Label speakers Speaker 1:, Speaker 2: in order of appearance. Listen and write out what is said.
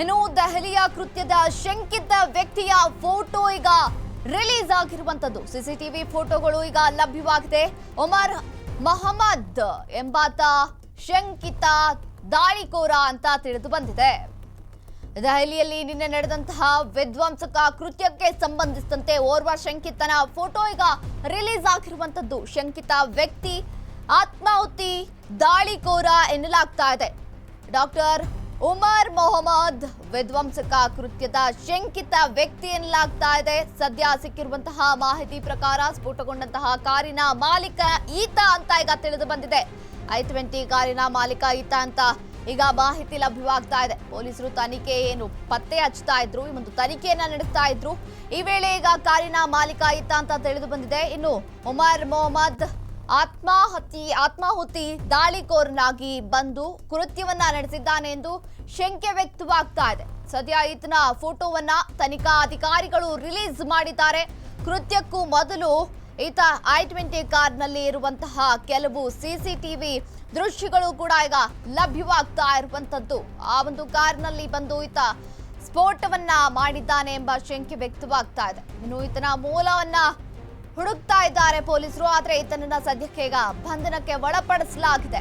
Speaker 1: ಇನ್ನು ದೆಹಲಿಯ ಕೃತ್ಯದ ಶಂಕಿತ ವ್ಯಕ್ತಿಯ ಫೋಟೋ ಈಗ ರಿಲೀಸ್ ಆಗಿರುವಂತದ್ದು ಸಿಸಿಟಿವಿ ಫೋಟೋಗಳು ಈಗ ಲಭ್ಯವಾಗಿದೆ. ಒಮರ್ ಮಹಮ್ಮದ್ ಎಂಬಾತ ಶಂಕಿತ ದಾಳಿಕೋರ ಅಂತ ತಿಳಿದು ಬಂದಿದೆ. ದೆಹಲಿಯಲ್ಲಿ ನಿನ್ನೆ ನಡೆದಂತಹ ವಿಧ್ವಂಸಕ ಕೃತ್ಯಕ್ಕೆ ಸಂಬಂಧಿಸಿದಂತೆ ಓರ್ವ ಶಂಕಿತನ ಫೋಟೋ ಈಗ ರಿಲೀಸ್ ಆಗಿರುವಂತದ್ದು ಶಂಕಿತ ವ್ಯಕ್ತಿ ಆತ್ಮಾಹುತಿ ದಾಳಿಕೋರ ಎನ್ನಲಾಗ್ತಾ ಇದೆ. ಡಾಕ್ಟರ್ ಉಮರ್ ಮೊಹಮ್ಮದ್ ವಿಧ್ವಂಸಕ ಕೃತ್ಯದ ಶಂಕಿತ ವ್ಯಕ್ತಿ ಎನ್ನಲಾಗ್ತಾ ಇದೆ. ಸದ್ಯ ಸಿಕ್ಕಿರುವಂತಹ ಮಾಹಿತಿ ಪ್ರಕಾರ ಸ್ಫೋಟಗೊಂಡಂತಹ ಕಾರಿನ ಮಾಲೀಕ ಈತ ಅಂತ ಈಗ ತಿಳಿದು ಬಂದಿದೆ. ಐ ಟ್ವೆಂಟಿ ಕಾರಿನ ಮಾಲೀಕ ಈತ ಅಂತ ಈಗ ಮಾಹಿತಿ ಲಭ್ಯವಾಗ್ತಾ ಇದೆ. ಪೊಲೀಸರು ತನಿಖೆ ಏನು ಪತ್ತೆ ಹಚ್ತಾ ಇದ್ರು, ಈ ಒಂದು ತನಿಖೆಯನ್ನ ನಡೆಸ್ತಾ ಇದ್ರು. ಈ ವೇಳೆ ಈಗ ಕಾರಿನ ಮಾಲೀಕ ಈತ ಅಂತ ತಿಳಿದು ಬಂದಿದೆ. ಇನ್ನು ಉಮರ್ ಮೊಹಮ್ಮದ್ ಆತ್ಮಾಹುತಿ ಆತ್ಮಾಹುತಿ ದಾಳಿಕೋರನಾಗಿ ಬಂದು ಕೃತ್ಯವನ್ನ ನಡೆಸಿದ್ದಾನೆ ಎಂದು ಶಂಕೆ ವ್ಯಕ್ತವಾಗ್ತಾ ಇದೆ. ಸದ್ಯ ಈತನ ಫೋಟೋವನ್ನ ತನಿಖಾ ಅಧಿಕಾರಿಗಳು ರಿಲೀಸ್ ಮಾಡಿದ್ದಾರೆ. ಕೃತ್ಯಕ್ಕೂ ಮೊದಲು ಈತ ಐ ಟ್ವೆಂಟಿ ಕಾರ್ನಲ್ಲಿ ಇರುವಂತಹ ಕೆಲವು ಸಿಸಿಟಿವಿ ದೃಶ್ಯಗಳು ಕೂಡ ಈಗ ಲಭ್ಯವಾಗ್ತಾ ಇರುವಂತದ್ದು ಆ ಒಂದು ಕಾರ್ನಲ್ಲಿ ಬಂದು ಈತ ಸ್ಫೋಟವನ್ನ ಮಾಡಿದ್ದಾನೆ ಎಂಬ ಶಂಕೆ ವ್ಯಕ್ತವಾಗ್ತಾ ಇದೆ. ಇನ್ನು ಈತನ ಮೂಲವನ್ನ ಹುಡುಕ್ತಾ ಇದ್ದಾರೆ ಪೊಲೀಸರು ಆದರೆ ಈತನನ್ನ ಸದ್ಯಕ್ಕೆ ಬಂಧನಕ್ಕೆ ಒಳಪಡಿಸಲಾಗಿದೆ.